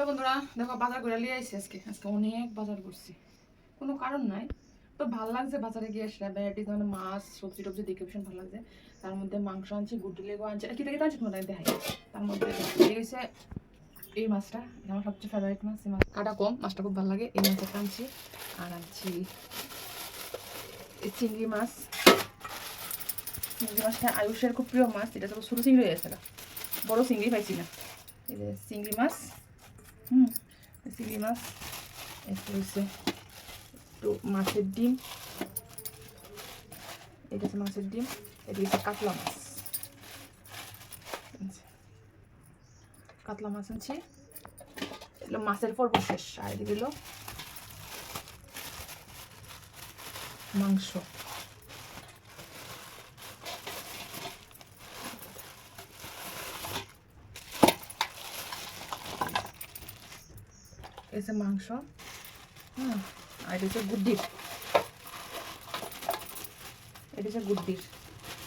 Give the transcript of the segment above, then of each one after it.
Hello বন্ধুরা, দেখো বাজার করে নিয়ে আইসি আজকে। আজকে অনেক বাজার করছি। কোনো কারণ নাই। তো ভালো লাগছে বাজারে গিয়ে আসলে ভ্যারাইটিস মানে মাছ, সবজি টবজি দেখে ভীষণ ভালো লাগছে। তার মধ্যে মাংস আনছি গুটি লেগো আনছি। কি থেকে আনছি তোমাদের দেখাই। তার মধ্যে হচ্ছে এই মাছটা। আমার সবচেয়ে ফেভারিট মাছ, এই মাছ কাটা কম মাছটা খুব ভালো লাগে। এই মাছটা আনছি। আর আনছি চিংড়ি মাছ। চিংড়ি মাছটা আয়ুষের খুব প্রিয় মাছ। এটা তো ছোটো চিংড়ি হয়ে গেছে বড় চিংড়ি পাইছি না। চিংড়ি মাছ। হুম মাছ এরপর হচ্ছে একটু মাছের ডিম এটা হচ্ছে মাছের ডিম এটা হচ্ছে কাতলা মাছ কাতলা মাছ আনছি এগুলো মাছের পর্ব শেষ আর এদিকে মাংস যে মাংস। হুম, আর এটা হচ্ছে গুড্ডির। এটা হচ্ছে গুড্ডির,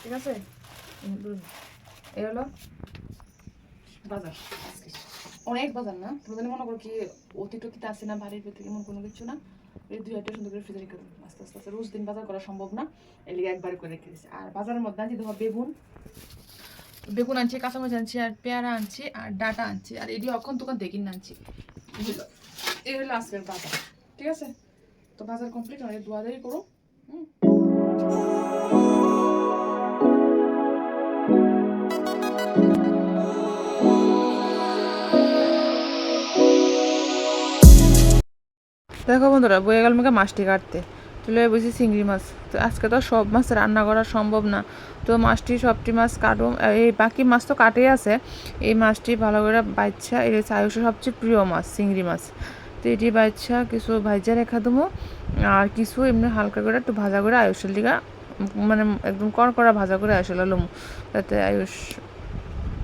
ঠিক আছে? এই হলো বাজার। অনেক বাজার না? তোমাদের মনে করো কি অতীত আছে না, বাড়ির ভিতরে এমন কোনো কিছু না? এই দুই একটা সুন্দর করে ফ্রিজে রেখে আস্তে আস্তে আস্তে রোজ দিন বাজার করা সম্ভব না। এর লিগে একবারে করে রেখে দিচ্ছি আর বাজারের মধ্যে আনছি, দেখো বেগুন। বেগুন আনছি, কাঁচামরিচ আনছি, আর পেয়ারা আনছি, আর ডাটা আনছি। আর এটি অখন দোকান থেকে আনছি। বুঝলো? এই হলো আজকের বাজার ঠিক আছে? তো বাজার কমপ্লিট দোয়াদারি করো। দেখো বন্ধুরা, বয়ে গেল মেঘে মাছটি কাটতে। চলে বুঝি চিংড়ি মাছ। তো আজকে তো সব মাছ রান্না করা সম্ভব না। তো মাছটি, সবটি মাছ কাটো। এই বাকি মাছ তো কাটেই আছে। এই মাছটি ভালো করে বাচ্চা এর সবচেয়ে প্রিয় মাছ, চিংড়ি মাছ। তো এটি বাচ্চা কিছু ভাজা রেখা দেবো। আর কিছু এমনি হালকা করে একটু ভাজা করে আয়ুষের লিগা মানে একদম কড়কড়া ভাজা করে আয়ুষ লুম, যাতে আয়ুষ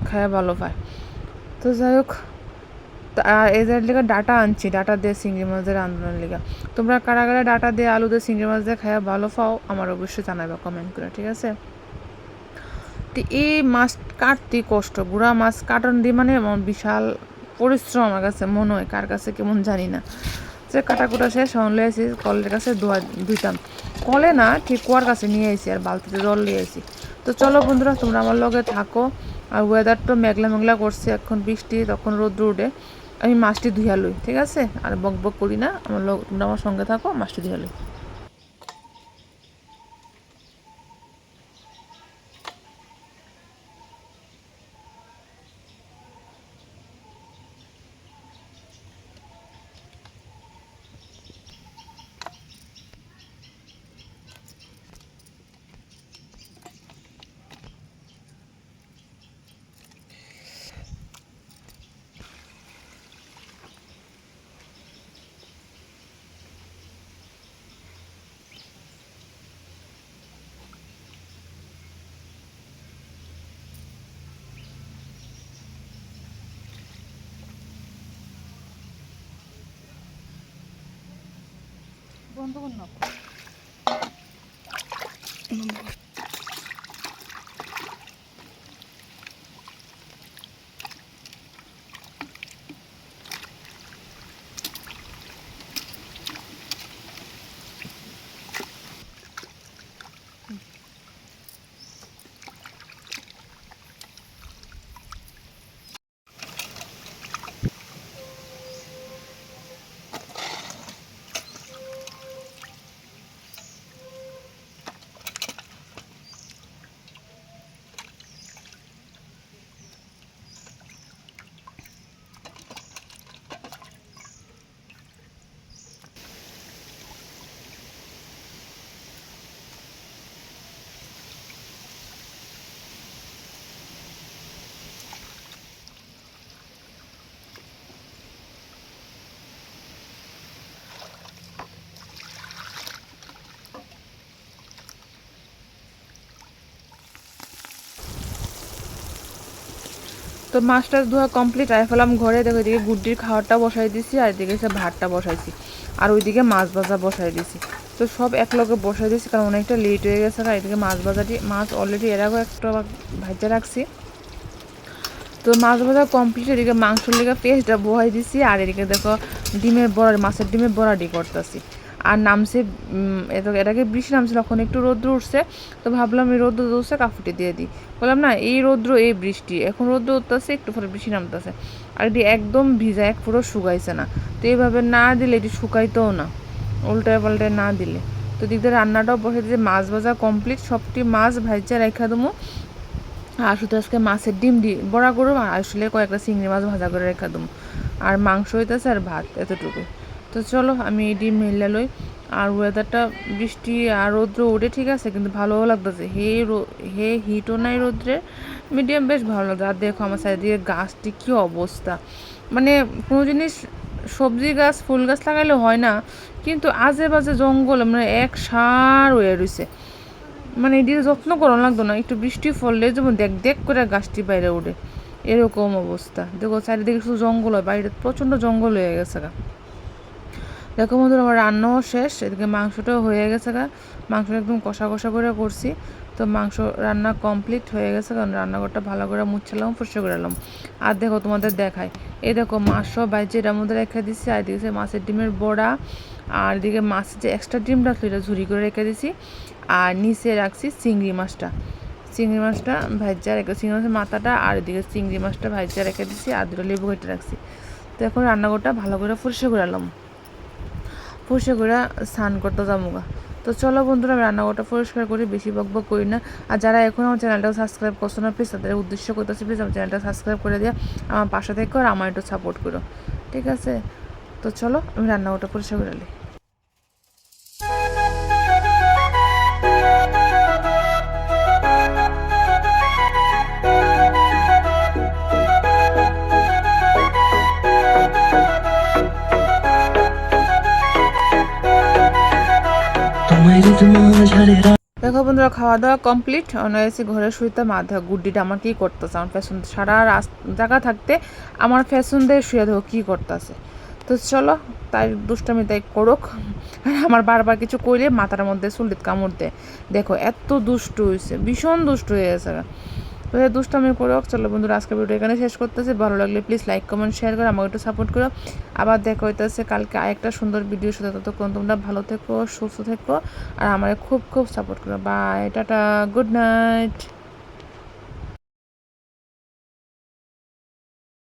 খায় ভালো পায়। তো যাই হোক এদের লিগে ডাটা আনছি, ডাটা দিয়ে চিংড়ি মাছের রান্নার লিগা। তোমরা কারা কারা ডাটা দিয়ে আলু দিয়ে চিংড়ি মাছ দিয়ে খাইয়া ভালো পাও, আমার অবশ্যই জানাবে কমেন্ট করে, ঠিক আছে? তো এই মাছ কাটতে কষ্ট, গুড়া মাছ কাটন দিয়ে মানে বিশাল পরিশ্রম আমার কাছে, মনে হয় কার কাছে কেমন জানি না। যে কাটাকুটা শেষ হলে আসি কলের কাছে ধোয়া ধুইতাম কলে না, ঠিক কুয়ার কাছে নিয়ে আইছি আর বালতিতে জল নিয়ে আইছি। তো চলো বন্ধুরা, তোমরা আমার লগে থাকো। আর ওয়েদার তো মেঘলা মেঘলা করছে, এখন বৃষ্টি, তখন রোদ্র উঠে। আমি মাছটি ধুইয়া লই, ঠিক আছে? আর বক বক করি না। আমার তোমরা আমার সঙ্গে থাকো, মাছটি ধুইয়া লই। বন্ধ কর না মাছটা ধোয়া কমপ্লিট আই ফেলাম ঘরে দেখো এদিকে গুড্ডির খাওয়ারটা বসাই দিছি, আর এদিকে সে ভাতটা বসাইছি। আর ওইদিকে মাছ ভাজা বসাই দিছি। তো সব এক লগে বসাই দিছি, কারণ অনেকটা লেট হয়ে গেছে আর এদিকে মাছ ভাজাটি, মাছ অলরেডি এর আগে একটা ভাজা রাখছি। তো মাছ ভাজা কমপ্লিট এদিকে মাংসর লেগে পেস্টটা বহাই দিছি, আর এদিকে দেখো ডিমের বড়া, মাছের ডিমের বড়াডি করতেছি। আর নামছে এটাকে বৃষ্টি নামছিল তখন একটু রৌদ্র উঠছে, তো ভাবলাম এই রৌদ্র উঠছে কাপুটি দিয়ে দিই। বললাম, না, এই রৌদ্র, এই বৃষ্টি, এখন রৌদ্র উঠতেছে, একটু পরে বৃষ্টি নামতেছে। আর এটি একদম ভিজা, এক পুরো শুকাইছে না। তো এইভাবে না দিলে এটি শুকাইতেও না উল্টায় পাল্টায় না দিলে। তো দিক দিয়ে রান্নাটাও বসে দিয়ে মাছ ভাজা কমপ্লিট, সবটি মাছ ভাজা রেখা দেবো আর শুধু আজকে মাছের ডিম দি, বড়া করব আর আসলে কয়েকটা চিংড়ি মাছ ভাজা করে রেখে দেবো আর মাংস হইতেছে আর ভাত এতটুকু তো চলো, আমি ডিম মেলে লই। আর ওয়েদারটা বৃষ্টি আর রৌদ্র উঠে ঠিক আছে, কিন্তু ভালোও লাগতেছে। হে হে হিটও নাই রৌদ্রে মিডিয়াম বেশ ভালো লাগছে। আর দেখো আমার চারিদিকে গাছটি কী অবস্থা। মানে কোনো জিনিস, সবজি গাছ, ফুল গাছ লাগাইলে হয় না, কিন্তু আজে বাজে জঙ্গল মানে এক সার হয়ে রয়েছে মানে এটির যত্ন করা লাগতো না, একটু বৃষ্টি পড়লে যেমন দেখ দেখ করে গাছটি বাইরে ওঠে এরকম অবস্থা। দেখো চারিদিকে শুধু জঙ্গল হয়, বাইরে প্রচণ্ড জঙ্গল হয়ে গেছে গা। দেখো বন্ধুরা, আমার রান্নাও শেষ, এদিকে মাংসটাও হয়ে গেছে গা। মাংস একদম কষা কষা করে করছি। তো মাংস রান্না কমপ্লিট হয়ে গেছে, কারণ রান্নাঘরটা ভালো করে মুছলাম পরিষ্কার করে এলাম আর দেখো তোমাদের দেখায় এই দেখো মাছ সব বাইরে এটার মধ্যে রেখে দিচ্ছি আর যে মাছের ডিমের বড়া, আর এদিকে মাছের যে এক্সট্রা ডিম রাখল, এটা ঝুরি করে রেখে দিছি। আর নিচে রাখছি চিংড়ি মাছটা। চিংড়ি মাছটা ভাজা রেখে, চিংড়ি মাছের মাথাটা, আর এদিকে চিংড়ি মাছটা ভাজা রেখে দিছি, আর দুটো লেবু কেটে রাখছি। তো এখন রান্নাঘরটা ভালো করে পরিষ্কার করে পরিষ্কার করে স্নান করতে যাব তো চলো বন্ধুরা, আমি রান্নাঘরটা পরিষ্কার করি, বেশি বক বক করি না। আর যারা এখন আমার চ্যানেলটাও সাবস্ক্রাইব করছ না প্লিজ তাদের উদ্দেশ্য করতেছে প্লিজ আমার চ্যানেলটা সাবস্ক্রাইব করে দিয়ে আমার পাশে থেকে আর আমার একটু সাপোর্ট করো। ঠিক আছে? তো চলো, আমি রান্নাঘরটা পরিষ্কার করে নিই। দেখো বন্ধুরা খাওয়া দাওয়া কমপ্লিট অনায়াসে ঘরে শুইতে মাথা গুড্ডিটা আমার কী করতেছে? আমার ফ্যাশন সারা রাস্তা জায়গা থাকতে আমার ফ্যাশন দিয়ে শুয়ে দেখো কী করতেছে। তো চলো, তাই দুষ্টামি তাই করুক। আমার বারবার কিছু কইলে মাথার মধ্যে চুলিত কামড় দেয়। দেখো, এত দুষ্ট হয়েছে ভীষণ দুষ্ট হয়ে গেছে। তো দুষ্টামি করুক চলো বন্ধুরা আজকে ভিডিও এখানে শেষ করতেছি। ভালো লাগলে প্লিজ লাইক কমেন্ট শেয়ার করো আমাকে একটু সাপোর্ট করো। আবার দেখা হইতেছে কালকে আরেকটা সুন্দর ভিডিও সাথে। ততক্ষণ তোমরা ভালো থেকো, সুস্থ থেকো, আর আমার খুব খুব সাপোর্ট করো। By tata good night